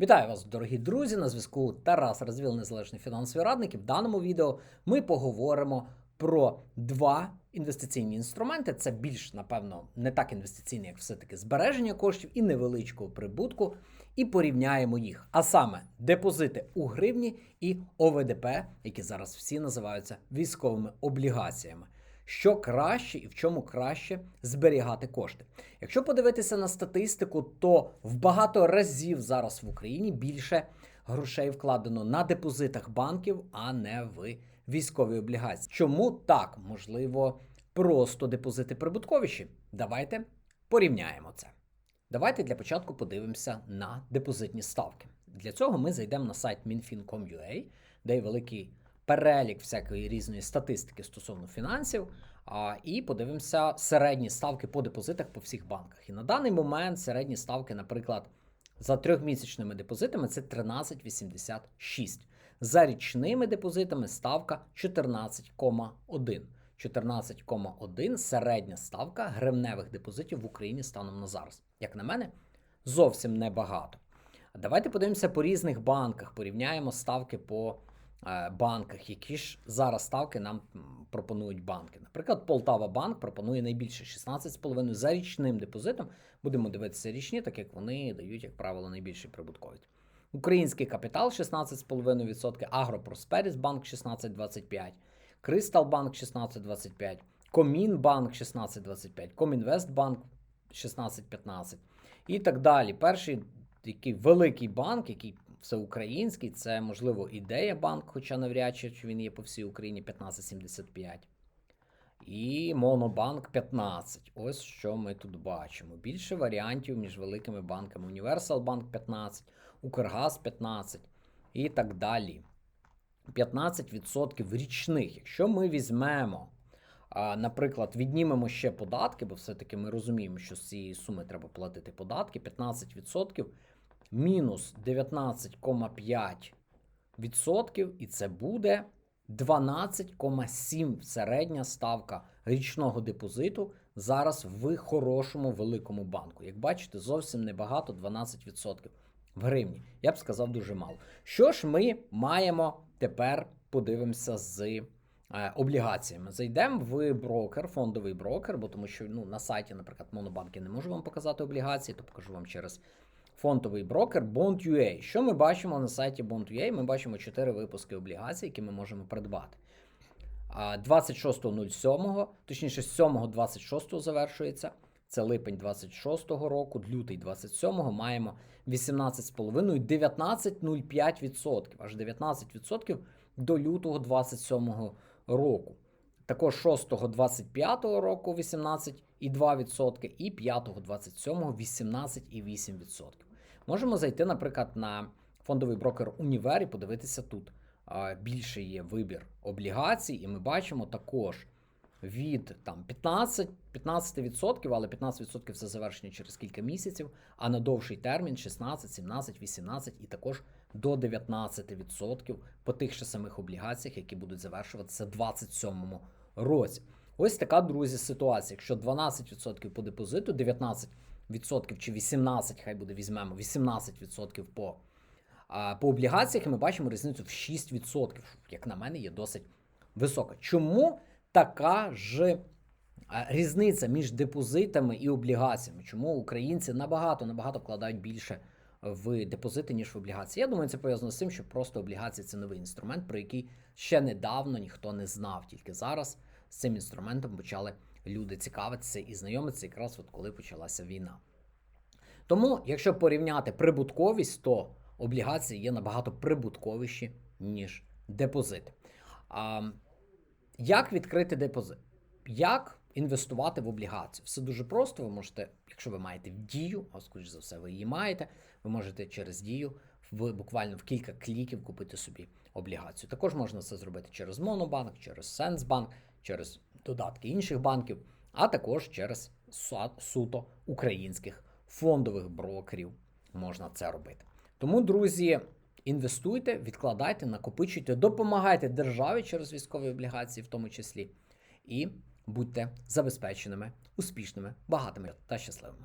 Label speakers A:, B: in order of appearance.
A: Вітаю вас, дорогі друзі! На зв'язку Тарас Розвіл, незалежний фінансовий радник. І в даному відео ми поговоримо про два інвестиційні інструменти. Це більш, напевно, не так інвестиційні, як все-таки збереження коштів і невеличкого прибутку. І порівняємо їх. А саме депозити у гривні і ОВДП, які зараз всі називаються військовими облігаціями. Що краще і в чому краще зберігати кошти. Якщо подивитися на статистику, то в багато разів зараз в Україні більше грошей вкладено на депозитах банків, а не в військові облігації. Чому так? Можливо, просто депозити прибутковіші. Давайте порівняємо це. Давайте для початку подивимося на депозитні ставки. Для цього ми зайдемо на сайт minfin.com.ua, де є великий перелік всякої різної статистики стосовно фінансів, а, і подивимося середні ставки по депозитах по всіх банках. І на даний момент середні ставки, наприклад, за трьохмісячними депозитами це 13,86. За річними депозитами ставка 14,1. 14,1 середня ставка гривневих депозитів в Україні станом на зараз. Як на мене, зовсім небагато. Давайте подивимося по різних банках, порівняємо ставки по банках, які ж зараз ставки нам пропонують банки. Наприклад, Полтава банк пропонує найбільше 16,5 за річним депозитом. Будемо дивитися річні, так як вони дають, як правило, найбільший прибутковість. Український капітал 16,5%, Агропросперіс банк 16,25%, Кристал банк 16,25%, Комінбанк 16,25%, Комінвестбанк 16,15% і так далі. Перший такий великий банк, який всеукраїнський, це, можливо, ідея банк, хоча навряд чи він є по всій Україні 15,75. І Монобанк 15. Ось що ми тут бачимо. Більше варіантів між великими банками. Універсал Банк 15, Укргаз 15 і так далі. 15% річних. Якщо ми візьмемо, наприклад, віднімемо ще податки, бо все-таки ми розуміємо, що з цієї суми треба платити податки, 15% мінус 19,5%, і це буде 12,7 середня ставка річного депозиту зараз в хорошому великому банку. Як бачите, зовсім небагато 12% в гривні. Я б сказав дуже мало. Що ж ми маємо тепер подивимося з е, облігаціями? Зайдемо в брокер, фондовий брокер, бо тому що ну, на сайті, наприклад, Монобанк я не можу вам показати облігації, то покажу вам через фондовий брокер Bond.ua. Що ми бачимо на сайті Bond.ua? Ми бачимо 4 випуски облігацій, які ми можемо придбати. 26.07, точніше, 7.26 завершується. Це липень 26-го року, лютий 27-го маємо 18,5 і 19,05%. Аж 19% до лютого 27-го року. Також 6-го 25-го року 18,2% і 5-го 27-го 18,8%. Можемо зайти, наприклад, на фондовий брокер Універ і подивитися тут. Більше є вибір облігацій, і ми бачимо також від там 15, 15%, але 15% це завершення через кілька місяців, а на довший термін 16, 17, 18 і також до 19% по тих же самих облігаціях, які будуть завершуватися в 27 році. Ось така, друзі, ситуація. Якщо 12% по депозиту, 19% чи 18%, хай буде візьмемо, 18% по, по облігаціях, ми бачимо різницю в 6%, що, як на мене, є досить висока. Чому така ж різниця між депозитами і облігаціями? Чому українці набагато набагато вкладають більше в депозити, ніж в облігації? Я думаю, це пов'язано з тим, що просто облігації це новий інструмент, про який ще недавно ніхто не знав. Тільки зараз з цим інструментом почали люди цікавитися і знайомитися, якраз от коли почалася війна. Тому, якщо порівняти прибутковість, то облігації є набагато прибутковіші, ніж депозити. А, як відкрити депозит? Як інвестувати в облігацію? Все дуже просто. Ви можете, якщо ви маєте дію, а скоріш за все, ви її маєте, ви можете через дію в буквально в кілька кліків купити собі облігацію. Також можна це зробити через Монобанк, через Сенсбанк, через додатки інших банків, а також через суто українських фондових брокерів можна це робити. Тому, друзі, інвестуйте, відкладайте, накопичуйте, допомагайте державі через військові облігації, в тому числі, і будьте забезпеченими, успішними, багатими та щасливими.